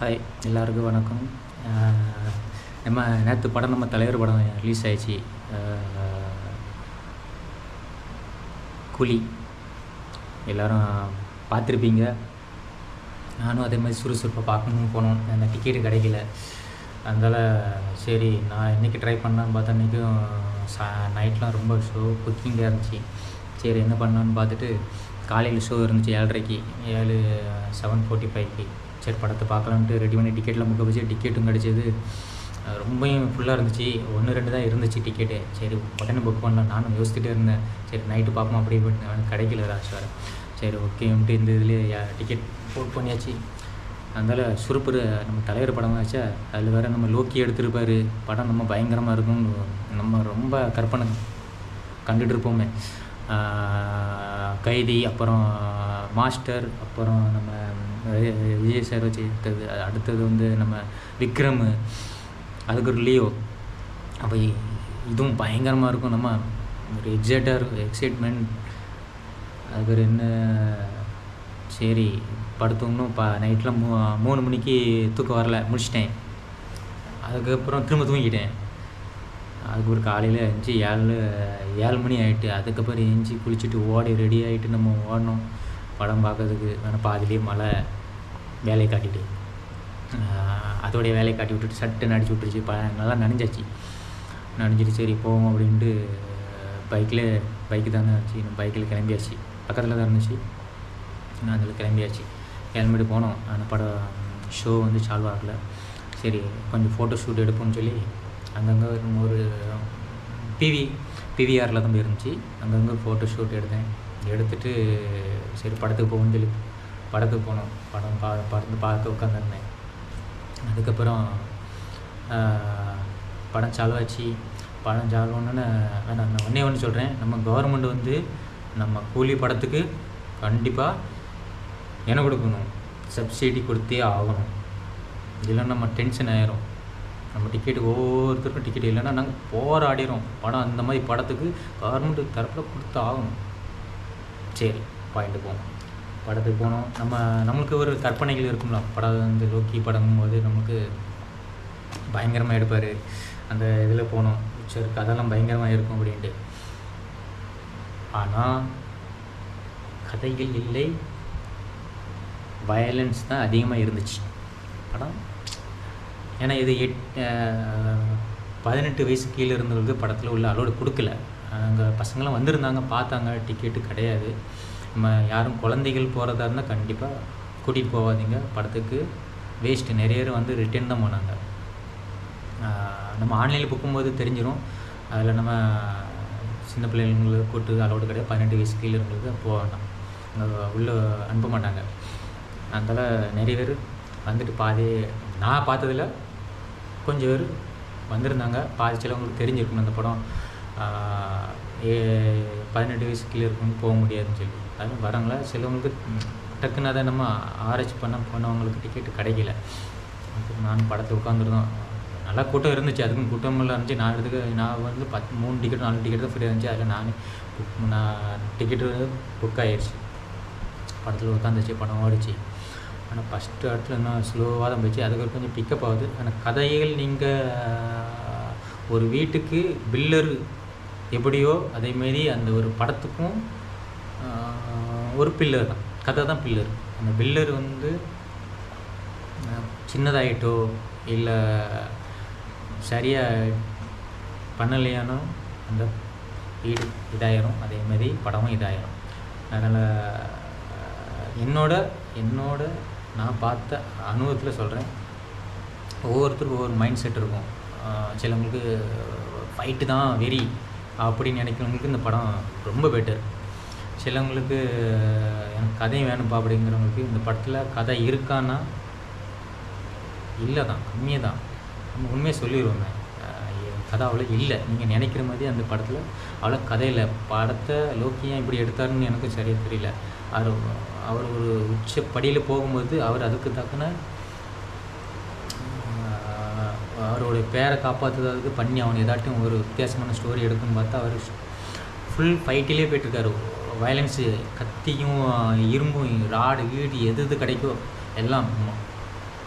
Hi எல்லாருக்கும் வணக்கம். நம்ம நேற்று படம் நம்ம தலைவர் படம் ரிலீஸ் ஆயிடுச்சு. குழி. கூலி பார்த்துருப்பீங்க. நானும் அதே மாதிரி சுறுசுறுப்பாக பார்க்கணும்னு போனோம். அந்த டிக்கெட்டு கிடைக்கல. அதனால் சரி நான் இன்றைக்கி ட்ரை பண்ணான்னு பார்த்தா இன்றைக்கும் சா நைட்லாம் ரொம்ப ஷோ குக்கிங்காக இருந்துச்சு. சரி என்ன பண்ணான்னு பார்த்துட்டு காலையில் ஷோ இருந்துச்சு ஏழரைக்கு. ஏழு செவன் ஃபோர்ட்டி ஃபைவ்க்கு சரி படத்தை பார்க்கலான்ட்டு ரெடி பண்ணி டிக்கெட்டில் முக்கிய வச்சு டிக்கெட்டும் கிடச்சிது. ரொம்பவும் ஃபுல்லாக இருந்துச்சு. ஒன்று ரெண்டு தான் இருந்துச்சு டிக்கெட்டு சரி உடனே புக் பண்ணலாம். நானும் யோசிச்சுட்டே இருந்தேன். சரி நைட்டு பார்ப்போம் அப்படி பண்ண கிடைக்கல ராஷ் வேறு. சரி ஓகேன்ட்டு இந்த இதுலேயே டிக்கெட் புக் பண்ணியாச்சு. அதனால் சுருப்புற நம்ம தலைவர் படம் வச்சா அதில் வேறு நம்ம லோக்கி எடுத்திருப்பார். படம் நம்ம பயங்கரமாக இருக்கும்னு நம்ம ரொம்ப கற்பனை கண்டுட்டு இருப்போமே. கைதி அப்புறம் மாஸ்டர் அப்புறம் நம்ம விஜய் சார் வச்சு எடுத்தது. அடுத்தது வந்து நம்ம விக்ரம் அதுக்கு ஒரு லியோ. அப்போ இதுவும் பயங்கரமாக இருக்கும். நம்ம ஒரு எக்ஸைட்டாக இருக்கும். எக்ஸைட்மெண்ட் அது ஒரு என்ன? சரி படுத்தோம்னும் ப நைட்டில் மூ மூணு மணிக்கு தூக்கம் வரல. முடிச்சிட்டேன். அதுக்கப்புறம் திரும்ப தூங்கிட்டேன். அதுக்கு ஒரு காலையில் எழுந்துச்சி ஏழு ஏழு மணி ஆகிட்டு அதுக்கப்புறம் எழுந்துச்சி குளிச்சுட்டு ஓடி ரெடி ஆகிட்டு நம்ம ஓடணும். படம் பார்க்கறதுக்கு வேணால் பாதிலேயே மழை வேலையை காட்டிட்டு. அதோடைய வேலையை காட்டி விட்டுட்டு சட்டு நடிச்சு விட்டுருச்சு. ப நல்லா நனைஞ்சாச்சு. நனைஞ்சிட்டு சரி போவோம் அப்படின்ட்டு பைக்கில் பைக்கு தானே இருந்துச்சு. நம்ம பைக்கில் கிளம்பியாச்சு. பக்கத்தில் தான் இருந்துச்சு. நான் அதில் கிளம்பியாச்சு. கிளம்பிட்டு போனோம். அந்த படம் ஷோ வந்து சால்வ் ஆகல. சரி கொஞ்சம் ஃபோட்டோ ஷூட் எடுப்போம்னு சொல்லி அங்கங்கே ஒரு பிவி பிவிஆரில் தான் போயிருந்துச்சு. அங்கங்கே ஃபோட்டோ ஷூட் எடுத்தேன். எடுத்துட்டு சரி படத்துக்கு போகணும்னு சொல்லி படத்துக்கு போனோம். படம் பா படத்து பார்த்து உட்காந்துருந்தேன். அதுக்கப்புறம் படம் சால்வாச்சு. படம் சால்வானோன்னு நான் நான் ஒன்றே ஒன்று சொல்கிறேன் நம்ம கவர்மெண்ட் வந்து நம்ம கூலி படத்துக்கு கண்டிப்பாக என்ன கொடுக்கணும். சப்சிடி கொடுத்தே ஆகணும். இல்லைன்னா நம்ம டென்ஷன் ஆயிரும். நம்ம டிக்கெட்டு ஒவ்வொருத்தருக்கும் டிக்கெட் இல்லைன்னா நாங்கள் போராடிடுறோம். படம் அந்த மாதிரி படத்துக்கு கவர்மெண்ட் தரப்பில் கொடுத்து ஆகணும். சரி பாயிண்ட்டு போவோம் படத்துக்கு போனோம் நம்ம நம்மளுக்கு ஒரு கற்பனைகள் இருக்கும்ல. படம் வந்து லோக்கி படம் போது நமக்கு பயங்கரமாக எடுப்பார். அந்த இதில் போனோம் சரி கதைலாம் பயங்கரமாக இருக்கும் அப்படின்ட்டு. ஆனால் கதைகள் இல்லை. வயலன்ஸ் தான் அதிகமாக இருந்துச்சு. படம் ஏன்னா இது எட் பதினெட்டு வயசு கீழே இருந்தவங்களுக்கு படத்தில் உள்ள அலோடு கொடுக்கல. அங்கே பசங்களாம் வந்திருந்தாங்க பார்த்தாங்க டிக்கெட்டு கிடையாது. நம்ம யாரும் குழந்தைகள் போகிறதா இருந்தால் கண்டிப்பாக கூட்டிகிட்டு போகாதீங்க. படத்துக்கு வேஸ்ட்டு நிறைய பேர் வந்து ரிட்டர்ன் தான் போனாங்க. நம்ம ஆன்லைனில் புக்கும்போது தெரிஞ்சிடும் அதில் நம்ம சின்ன பிள்ளைங்களுக்கு கூட்டு அலோடு கிடையாது. பதினெட்டு வயசு கீழே இருந்தவங்களுக்கு போக வேண்டாம். அங்கே உள்ளே அனுப்ப மாட்டாங்க. அதனால் நிறைய பேர் வந்துட்டு பாதி நான் பார்த்ததில் கொஞ்சம் பேர் வந்திருந்தாங்க. பாதி சிலவங்களுக்கு தெரிஞ்சிருக்கணும் அந்த படம். பதினெட்டு வயசு கீழே இருக்கவங்க போக முடியாதுன்னு சொல்லி. அதுவும் வராங்களா சிலவங்களுக்கு ம், டக்குன்னு அதை நம்ம ஆராய்ச்சி பண்ண போனவங்களுக்கு டிக்கெட்டு கிடைக்கல. அப்புறம் நான் படத்தை உட்காந்துருந்தோம் நல்லா கூட்டம் இருந்துச்சு. அதுக்கும் கூட்டமெல்லாம் இருந்துச்சு. நான் எடுத்துக்க நான் வந்து பத்து மூணு டிக்கெட் நாலு டிக்கெட் தான் ஃப்ரீயாக இருந்துச்சு. அதில் நானே புக் நான் டிக்கெட்டு புக் ஆயிடுச்சு படத்தில் உட்காந்துச்சு படம் ஓடிச்சு. ஆனால் ஃபஸ்ட்டு இடத்துல இன்னும் ஸ்லோவாக தான் போச்சு. அதுக்கு கொஞ்சம் பிக்கப் ஆகுது. ஆனால் கதைகள் நீங்கள் ஒரு வீட்டுக்கு பில்லர் எப்படியோ அதேமாரி அந்த ஒரு படத்துக்கும் ஒரு பில்லர் தான். கதை தான் பில்லர். அந்த பில்லர் வந்து சின்னதாகிட்டோ இல்லை சரியாக பண்ணலையானோ அந்த வீடு இதாயிரும். அதேமாரி படமும் இதாயிரும். அதனால் என்னோட என்னோட நான் பார்த்த அனுபவத்தில் சொல்கிறேன் ஒவ்வொருத்தருக்கும் ஒவ்வொரு மைண்ட் செட் இருக்கும் சிலவங்களுக்கு ஃபைட்டு தான் வெறி. அப்படின்னு நினைக்கிறவங்களுக்கு இந்த படம் ரொம்ப பெட்டர் சிலவங்களுக்கு எனக்கு கதையும் வேணும்ப்பா அப்படிங்கிறவங்களுக்கு இந்த படத்தில் கதை இருக்கான்னா இல்லை தான் கம்மியாக தான். நம்ம உண்மையை சொல்லிடுவோங்க கதை அவ்வளோ இல்லை. நீங்கள் நினைக்கிற மாதிரி அந்த படத்தில் அவ்வளோ கதையில் படத்தை லோக்கியம் இப்படி எடுத்தாருன்னு எனக்கு சரியாக தெரியல. அவர் அவர் ஒரு உச்சப்படியில் போகும்போது அவர் அதுக்கு தக்கன அவருடைய பேரை காப்பாற்றுறதுக்கு பண்ணி அவன் ஏதாட்டும் ஒரு வித்தியாசமான ஸ்டோரி எடுக்குன்னு பார்த்தா அவர் ஃபுல் ஃபைட்டிலே போயிட்டுருக்காரு. வயலன்ஸு கத்தியும் இரும்பும் ராடு வீடு எது எது கிடைக்கோ எல்லாம்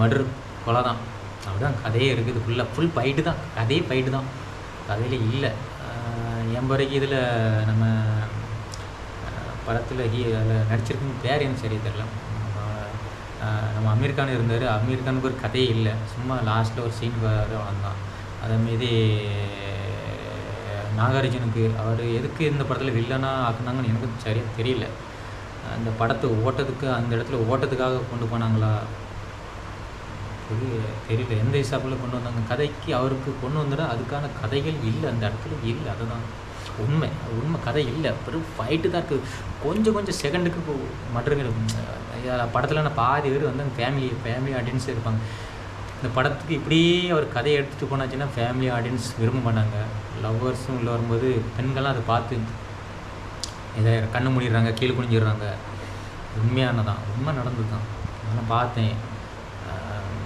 மடர் கொலை தான். அப்படிதான் கதையே இருக்குது. ஃபுல்லாக ஃபுல் ஃபைட்டு தான். கதையே ஃபைட்டு தான். கதையில் இல்லை. என் வரைக்கும் இதில் நம்ம படத்தில் ஹீ அதில் நடிச்சிருக்குன்னு பேர் எனக்கு சரி தெரில நம்ம அமீர் கான் இருந்தார். அமீர் கானுக்கு ஒரு கதையே இல்லை. சும்மா லாஸ்ட்டில் ஒரு சீன் வந்தான். அதேமாரி நாகார்ஜுனுக்கு அவர் எதுக்கு இந்த படத்தில் வில்லனாக ஆக்குனாங்கன்னு எனக்கு சரியாக தெரியல. அந்த படத்தை ஓட்டத்துக்கு அந்த இடத்துல ஓட்டத்துக்காக கொண்டு போனாங்களா? தெரிய தெரியல. எந்த ஹிசாப்பில் கொண்டு வந்தாங்க? கதைக்கு அவருக்கு கொண்டு வந்துட அதுக்கான கதைகள் இல்லை. அந்த இடத்துல இல்லை. அதுதான் உண்மை. உண்மை கதை இல்லை. வெறும் ஃபைட்டு தான் இருக்குது கொஞ்சம் கொஞ்சம் செகண்டுக்கு இதில் படத்தில் நான் பாதி பேர் வந்து ஃபேமிலி ஃபேமிலி ஆடியன்ஸ் இருப்பாங்க. இந்த படத்துக்கு இப்படியே அவர் கதையை எடுத்துகிட்டு போனாச்சுன்னா ஃபேமிலி ஆடியன்ஸ் விரும்ப மாட்டாங்க. லவ்வர்ஸும் உள்ள வரும்போது பெண்கள்லாம் அதை பார்த்து இதை கண்ணு மூடிடுறாங்க கீழே குனிஞ்சிடுறாங்க. உண்மையானதான் உண்மை நடந்தது தான் நான் பார்த்தேன்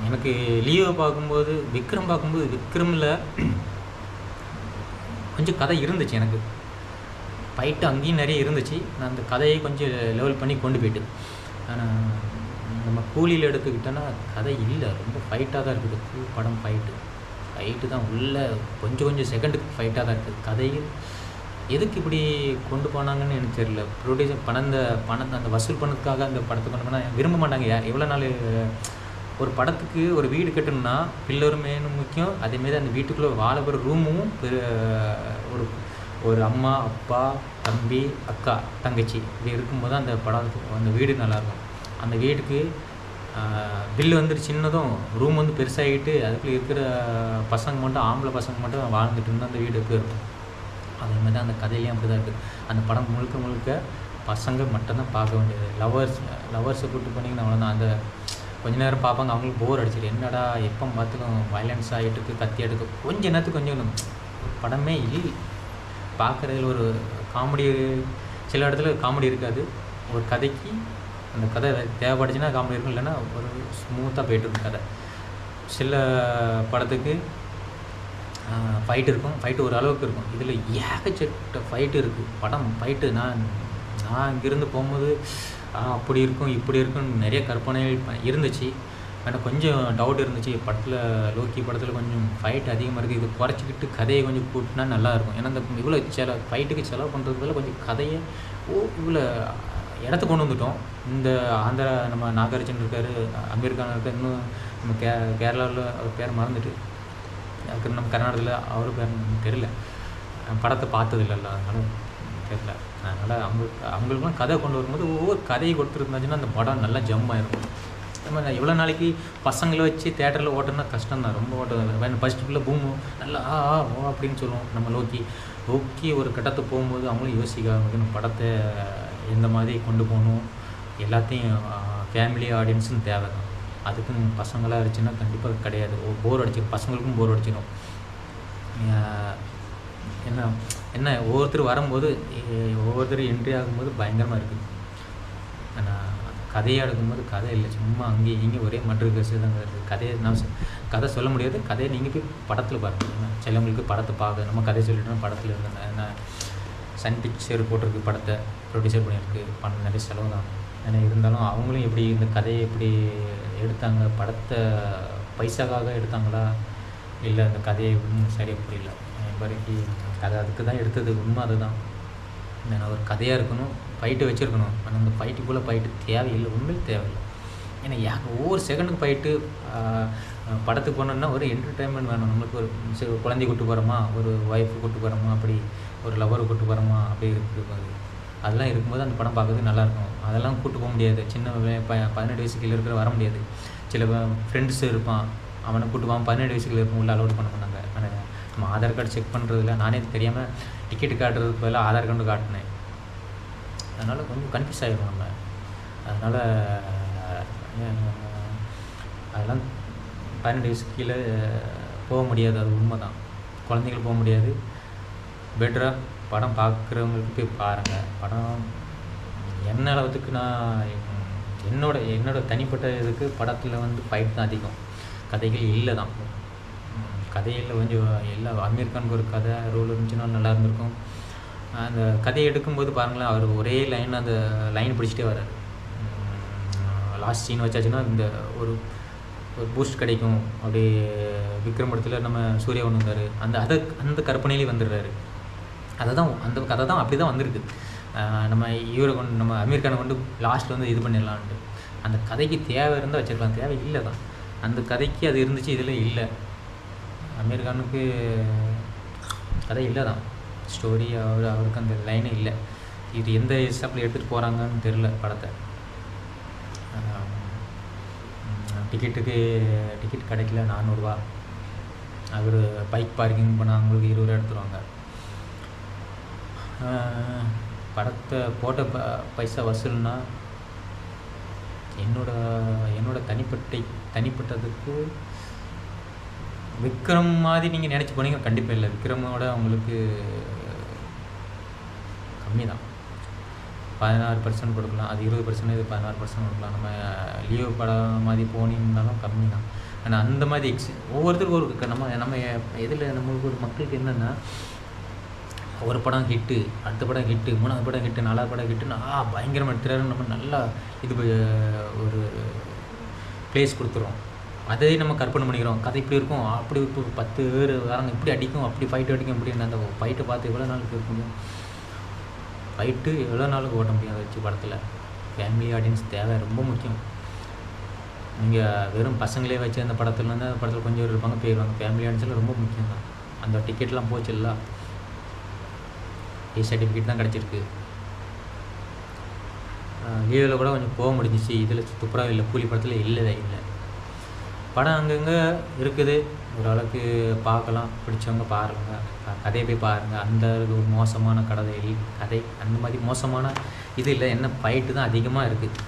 எனக்கு லீவை பார்க்கும்போது விக்ரம் பார்க்கும்போது விக்ரமில் கொஞ்சம் கதை இருந்துச்சு எனக்கு. ஃபைட்டு அங்கேயும் நிறைய இருந்துச்சு. நான் அந்த கதையை கொஞ்சம் லெவல் பண்ணி கொண்டு போயிட்டு ஆனால் நம்ம கூலியில் எடுத்துக்கிட்டோன்னா கதை இல்லை. ரொம்ப ஃபைட்டாக தான் இருக்குது. ஃபுல் படம் ஃபைட்டு ஃபைட்டு தான் உள்ளே கொஞ்சம் கொஞ்சம் செகண்டுக்கு ஃபைட்டாக தான் இருக்குது. கதையில் எதுக்கு இப்படி கொண்டு போனாங்கன்னு எனக்கு தெரியல. ப்ரொடியூசர் பணம் இந்த பணத்தை அந்த வசூல் பண்ணதுக்காக அந்த படத்தை கொண்டு போனால் விரும்ப மாட்டாங்க யார்? எவ்வளோ நாள் ஒரு படத்துக்கு ஒரு வீடு கட்டணும்னா பில்லரும் மேனும் முக்கியம் அதேமாரி அந்த வீட்டுக்குள்ளே வாழ போகிற ரூமும் ஒரு ஒரு அம்மா அப்பா தம்பி அக்கா தங்கச்சி இப்படி இருக்கும்போது அந்த படம் அந்த வீடு நல்லாயிருக்கும். அந்த வீட்டுக்கு பில்லு வந்துட்டு சின்னதும் ரூம் வந்து பெருசாகிட்டு அதுக்குள்ளே இருக்கிற பசங்க மட்டும் ஆம்பளை பசங்க மட்டும் வாழ்ந்துட்டு இருந்தால் அந்த வீடு எப்படி இருக்கும்? அதே மாதிரி தான் அந்த கதையிலையும் அப்படி தான் இருக்குது அந்த படம் முழுக்க முழுக்க பசங்க மட்டும்தான் பார்க்க வேண்டியது. லவர்ஸ் லவர்ஸை கூப்பிட்டு போனீங்கன்னா அவ்வளோதான் அந்த கொஞ்ச நேரம் பார்ப்பாங்க அவங்களுக்கு போர் அடிச்சிடு என்னடா எப்போ பார்த்துக்கும் வயலன்ஸ் ஆகிட்டு இருக்கு கத்தி எடுக்கும் கொஞ்ச நேரத்துக்கு கொஞ்சம் படமே இல்லை. பார்க்குறதுல ஒரு காமெடி சில இடத்துல காமெடி இருக்காது. ஒரு கதைக்கு அந்த கதை தேவைப்படுச்சுன்னா காமெடி இருக்கும் இல்லைன்னா ஒரு ஸ்மூத்தாக போயிட்டு இருக்கும் கதை. சில படத்துக்கு ஃபைட் இருக்கும். ஃபைட்டு ஒரு அளவுக்கு இருக்கும். இதில் ஏகச்சட்ட ஃபைட்டு இருக்குது படம் ஃபைட்டு நான் நான் இங்கேருந்து போகும்போது அப்படி இருக்கும் இப்படி இருக்கும்னு நிறைய கற்பனைகள் இருந்துச்சு. ஆனால் கொஞ்சம் டவுட் இருந்துச்சு. படத்தில் லோக்கி படத்தில் கொஞ்சம் ஃபைட் அதிகமாக இருக்குது இது குறைச்சிக்கிட்டு கதையை கொஞ்சம் கூட்டினா நல்லாயிருக்கும் ஏன்னா இந்த இவ்வளோ செல ஃபைட்டுக்கு செலவு பண்ணுறதுல கொஞ்சம் கதையை ஓ இவ்வளோ இடத்த கொண்டு வந்துட்டோம். இந்த ஆந்திரா நம்ம நாகார்ஜுன் இருக்கார் அமீர் கான் இருக்கார் இன்னும் நம்ம கே கேரளாவில் அவர் பேர் மறந்துட்டு அதுக்கு நம்ம கர்நாடகத்தில் அவர் பேர் தெரியல. படத்தை பார்த்தது இல்லைல்ல அதனால தெரியல. அதனால் அவங்களுக்கு அவங்களுக்குலாம் கதை கொண்டு வரும்போது ஒவ்வொரு கதையை கொடுத்துருந்தாச்சுன்னா அந்த படம் நல்லா ஜம் ஆயிருக்கும் நம்ம எவ்வளோ நாளைக்கு பசங்களை வச்சு தேட்டரில் ஓட்டணும்னா கஷ்டம் தான் ரொம்ப ஓட்ட ஃபஸ்ட்டு ஃபுல்லாக பூமு நல்லா ஆ ஆ ஓ அப்படின்னு சொல்லுவோம் நம்ம லோக்கி. லோக்கி ஒரு கட்டத்தை போகும்போது அவங்களும் யோசிக்க ஆரம்பிக்கணும் படத்தை எந்த மாதிரி கொண்டு போகணும்? எல்லாத்தையும் ஃபேமிலி ஆடியன்ஸும் தேவை தான் அதுக்கும் பசங்களாக இருந்துச்சுன்னா கண்டிப்பாக கிடையாது. போர் அடிச்சிடும் பசங்களுக்கும் போர் அடிச்சிடும் என்ன என்ன ஒவ்வொருத்தர் வரும்போது ஒவ்வொருத்தர் என்ட்ரி ஆகும்போது பயங்கரமாக இருக்குது ஆனால் கதையாக எடுக்கும்போது கதை இல்லை சும்மா அங்கேயும் இங்கே ஒரே மற்ற கேஸ் கதையை நான் கதை சொல்ல முடியாது கதையை நீங்கள் போய் படத்தில் பாருங்கள் சிலவங்களுக்கு படத்தை பார்க்க நம்ம கதை சொல்லிட்டோம் படத்தில் இருந்தாங்க ஏன்னா சன் பிக்சர் போட்டிருக்கு படத்தை ப்ரொடியூசர் பண்ணியிருக்கு பண்ண நிறைய செலவு தான். ஏன்னா இருந்தாலும் அவங்களும் எப்படி இந்த கதையை எப்படி எடுத்தாங்க படத்தை பைசாக்காக எடுத்தாங்களா இல்லை அந்த கதையை எப்படின்னு சரியாக புரியல வரைக்கு கதை அதுக்கு தான் எடுத்தது உண்மை அதுதான். ஏன்னா ஒரு கதையாக இருக்கணும் ஃபைட்டு வச்சுருக்கணும். ஆனால் அந்த ஃபைட்டுக்குள்ளே ஃபைட்டு தேவையில்லை உண்மையில் தேவையில்லை. ஏன்னா யா ஒவ்வொரு செகண்டுக்கு ஃபைட்டு படத்துக்கு போனோம்னா ஒரு என்டர்டைன்மெண்ட் வேணும். நம்மளுக்கு ஒரு சரி குழந்தை கூட்டு போகிறோமா ஒரு ஒய்ஃபு கூட்டு போகிறோமா அப்படி ஒரு லவரை கூட்டு போகிறோமா அப்படி இருக்குது அதெல்லாம் இருக்கும்போது அந்த படம் பார்க்கறது நல்லாயிருக்கும். அதெல்லாம் கூட்டு போக முடியாது. சின்ன ப பதினெட்டு வயசு கீழே இருக்கிற வர முடியாது. சில ஃப்ரெண்ட்ஸ் இருப்பான். அவனை கூட்டு போவான் பதினெட்டு வயசு கீழே இருக்கும் உள்ள அலோட் பண்ண மாட்டாங்க. ஆனால் நம்ம ஆதார் கார்டு செக் பண்ணுறதுல நானே தெரியாமல் டிக்கெட் காட்டுறதுக்கு பதிலாக ஆதார் கார்டு காட்டினேன். அதனால் கொஞ்சம் கன்ஃபியூஸ் ஆகிடும் நம்ம. அதனால் அதெல்லாம் பதினெட்டு வயசு கீழே போக முடியாது. அது உண்மை தான் குழந்தைகள் போக முடியாது. பெட்டராக படம் பார்க்குறவங்களுக்கு போய் பாருங்கள் படம் என்ன அளவுக்கு நான் என்னோட என்னோடய தனிப்பட்ட இதுக்கு படத்தில் வந்து ஃபைட் தான் அதிகம். கதைகள் இல்லை தான். கதையில் கொஞ்சம் எல்லா அமீர் கானுக்கு ஒரு கதை ரோல் இருந்துச்சுன்னா நல்லா இருந்திருக்கும். அந்த கதையை எடுக்கும்போது பாருங்களேன் அவர் ஒரே லைன் அந்த லைன் பிடிச்சிட்டே வரார் லாஸ்ட் சீன் வச்சாச்சுன்னா இந்த ஒரு ஒரு பூஸ்ட் கிடைக்கும். அப்படி விக்ரம் படத்தில் நம்ம சூர்யா ஒன்று வந்தார். அந்த அதை அந்த கற்பனையிலே வந்துடுறாரு. அதை தான் அந்த கதை தான் அப்படி தான் வந்திருக்கு நம்ம இவரை கொண்டு நம்ம அமீர்கானை கொண்டு லாஸ்ட்டில் வந்து இது பண்ணிடலான்ட்டு. அந்த கதைக்கு தேவை இருந்தால் வச்சிருக்கலாம். தேவை இல்லை தான். அந்த கதைக்கு அது இருந்துச்சு இதில் இல்லை. அமீர்கானுக்கு கதை இல்லை தான். ஸ்டோரி அவர் அவருக்கு அந்த லைனே இல்லை. இது எந்த ஸ்டெப்பில் எடுத்துகிட்டு போகிறாங்கன்னு தெரில படத்தை. டிக்கெட்டுக்கு டிக்கெட் கிடைக்கல நானூறுரூவா அவர் பைக் பார்க்கிங் பண்ண அவங்களுக்கு இருபது ரூபா எடுத்துருவாங்க. படத்தை போட்ட ப பைசா வசூல்னா என்னோட என்னோட தனிப்பட்ட தனிப்பட்டதுக்கு விக்ரம் மாதிரி நீங்கள் நினச்சி போனீங்க கண்டிப்பாக இல்லை. விக்ரமோட உங்களுக்கு கம்மி தான் பதினாறு பர்சன்ட் கொடுக்கலாம். அது இருபது பர்சன்ட் இது பதினாறு பர்சன்ட் கொடுக்கலாம். நம்ம லீவ் படம் மாதிரி போனீங்கன்னாலும் கம்மி தான் ஆனால் அந்த மாதிரி எக்ஸ் ஒவ்வொருத்தருக்கும் ஒரு நம்ம நம்ம இதில் நம்மளுக்கு ஒரு மக்களுக்கு என்னென்னா ஒரு படம் ஹிட்டு அடுத்த படம் ஹிட்டு மூணாவது படம் ஹிட்டு நாலாவது படம் ஹிட்டுன்னு ஆ பயங்கரமாக எடுத்துறாரு நம்ம நல்லா இது ஒரு ப்ளேஸ் கொடுத்துரும் அதே நம்ம கற்பனை பண்ணிக்கிறோம். கதை இப்படி இருக்கும். அப்படி இப்போ பத்து பேர் வராங்க. இப்படி அடிக்கும். அப்படி ஃபைட் அடிக்கும். இப்படி அந்த ஃபைட்டை பார்த்து எவ்வளோ நாளுக்கு இருக்க முடியும்? ஃபைட்டு எவ்வளோ நாளுக்கு ஓட்ட முடியும் அதை வச்சு படத்தில்? ஃபேமிலி ஆடியன்ஸ் தேவை ரொம்ப முக்கியம். நீங்கள் வெறும் பசங்களே வச்சு அந்த படத்தில் இருந்து அந்த படத்தில் கொஞ்சம் பேர் இருப்பாங்க போயிடுவாங்க ஃபேமிலி ஆடியன்ஸில் ரொம்ப முக்கியம் தான். அந்த டிக்கெட்லாம் போச்சுல்ல ஏ சர்டிஃபிகேட் தான் கிடச்சிருக்கு. லீவில் கூட கொஞ்சம் போக முடிஞ்சிச்சு. இதில் சூப்பராக இல்லை. கூலி படத்தில் இல்லை இல்லை. படம் அங்கங்கே இருக்குது. ஓரளவுக்கு பார்க்கலாம். பிடிச்சவங்க பாருங்க. கதையை போய் பாருங்கள் அந்த ஒரு மோசமான கதை கதை அந்த மாதிரி மோசமான இது இல்லை. என்ன ஃபைட்டு தான் அதிகமாக இருக்குது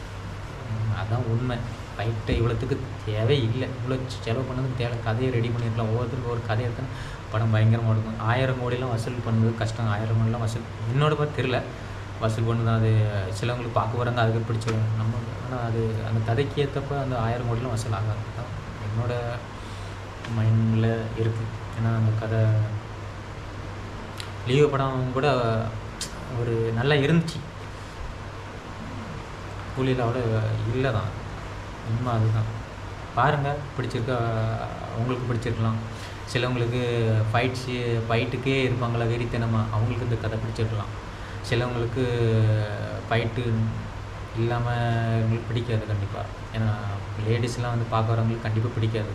அதான் உண்மை. ஃபைட்டை இவ்வளோத்துக்கு தேவை இல்லை. இவ்வளோ செலவு பண்ணதுக்கு தேவை. கதையை ரெடி பண்ணியிருக்கலாம் ஒவ்வொருத்தருக்கும் ஒரு கதை எடுத்தா படம் பயங்கரமாக இருக்கும். ஆயிரம் கோடிலாம் வசூல் பண்ணுறது கஷ்டம். ஆயிரம் கோடிலாம் வசூல் என்னோட பார்த்து தெரில வசூல் பண்ணுது அது சிலவங்களுக்கு பார்க்க வராங்க. அதுக்கு பிடிச்சிடும் நம்ம ஆனால் அது அந்த கதைக்கு ஏற்றப்ப அந்த ஆயிரம் கோடிலாம் வசூல் ஆகாது. தான் என்னோட மைண்டில் இருக்குது ஏன்னா அந்த கதை லீவு படம் கூட ஒரு நல்லா இருந்துச்சு. கூலியில் அவ்வளோ இல்லை தான். உண்மை அதுதான். பாருங்கள் பிடிச்சிருக்கா உங்களுக்கு பிடிச்சிருக்கலாம். சிலவங்களுக்கு ஃபைட்ஸு ஃபைட்டுக்கே இருப்பாங்களா வெறித்தனமாக அவங்களுக்கு இந்த கதை பிடிச்சிருக்கலாம். சிலவங்களுக்கு ஃபைட்டு இல்லாமல் இவங்களுக்கு பிடிக்காது கண்டிப்பாக ஏன்னா லேடிஸ்லாம் வந்து பார்க்க வரவங்களுக்கு கண்டிப்பாக பிடிக்காது.